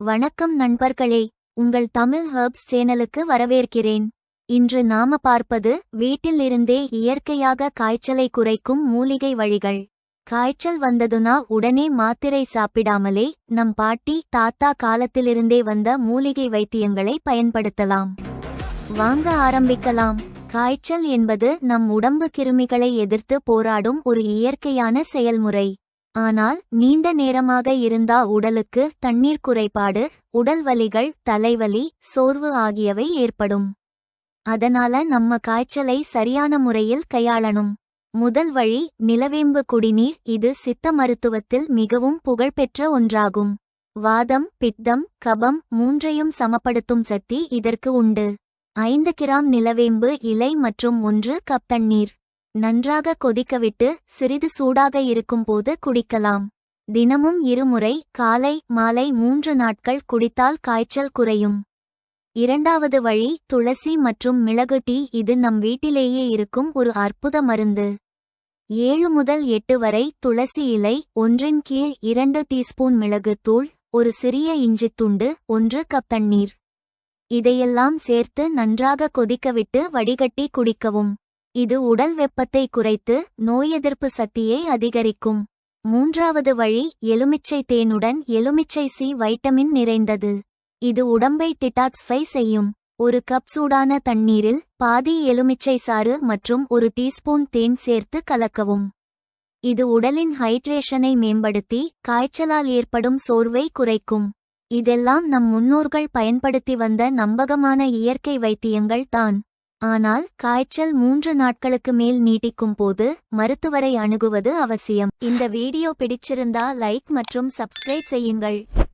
வணக்கம் நண்பர்களே உங்கள் தமிழ் ஹெர்ப்ஸ் சேனலுக்கு வரவேற்கிறேன். இன்று நாம பார்ப்பது வீட்டில் இருந்தே இயற்கையாக காய்ச்சலை குறைக்கும் மூலிகை வழிகள். காய்ச்சல் வந்ததுனா உடனே மாத்திரை சாப்பிடாமலே நம் பாட்டி தாத்தா காலத்திலிருந்தே வந்த மூலிகை வைத்தியங்களை பயன்படுத்தலாம். வாங்க ஆரம்பிக்கலாம். காய்ச்சல் என்பது நம் உடம்பு கிருமிகளை எதிர்த்து போராடும் ஒரு இயற்கையான செயல்முறை. ஆனால் நீண்ட நேரமாக இருந்தா உடலுக்கு தண்ணீர் குறைபாடு உடல் வலிகள் தலைவலி சோர்வு ஆகியவை ஏற்படும். அதனால நம்ம காய்ச்சலை சரியான முறையில் கையாளணும். முதல் வழி நிலவேம்பு குடிநீர். இது சித்த மருத்துவத்தில் மிகவும் புகழ்பெற்ற ஒன்றாகும். வாதம் பித்தம் கபம் மூன்றையும் சமப்படுத்தும் சக்தி இதற்கு உண்டு. ஐந்து கிராம் நிலவேம்பு இலை மற்றும் ஒன்று கப் தண்ணீர். நன்றாக கொதிக்கவிட்டு சிறிது சூடாக இருக்கும்போது குடிக்கலாம். தினமும் இருமுறை காலை மாலை மூன்று நாட்கள் குடித்தால் காய்ச்சல் குறையும். இரண்டாவது வழி துளசி மற்றும் மிளகு டீ இது நம் வீட்டிலேயே இருக்கும் ஒரு அற்புத மருந்து. ஏழு முதல் எட்டு வரை துளசி இலை ஒன்றின் கீழ் இரண்டு டீஸ்பூன் மிளகு தூள் ஒரு சிறிய இஞ்சித் துண்டு ஒன்று கப் தண்ணீர். இதையெல்லாம் சேர்த்து நன்றாக கொதிக்கவிட்டு வடிகட்டி குடிக்கவும். இது உடல் வெப்பத்தை குறைத்து நோய் எதிர்ப்பு சக்தியை அதிகரிக்கும். மூன்றாவது வழி எலுமிச்சை தேனுடன் எலுமிச்சை சி வைட்டமின் நிறைந்தது. இது உடம்பை டிடாக்ஸ்ஃபை செய்யும். ஒரு கப் சூடான தண்ணீரில் பாதி எலுமிச்சை சாறு மற்றும் ஒரு டீஸ்பூன் தேன் சேர்த்து கலக்கவும். இது உடலின் ஹைட்ரேஷனை மேம்படுத்தி காய்ச்சலால் ஏற்படும் சோர்வை குறைக்கும். இதெல்லாம் நம் முன்னோர்கள் பயன்படுத்தி வந்த நம்பகமான இயற்கை வைத்தியங்கள் தான். ஆனால் காய்ச்சல் மூன்று நாட்களுக்கு மேல் நீட்டிக்கும் போது மருத்துவரை அணுகுவது அவசியம். இந்த வீடியோ பிடிச்சிருந்தா லைக் மற்றும் சப்ஸ்கிரைப் செய்யுங்கள்.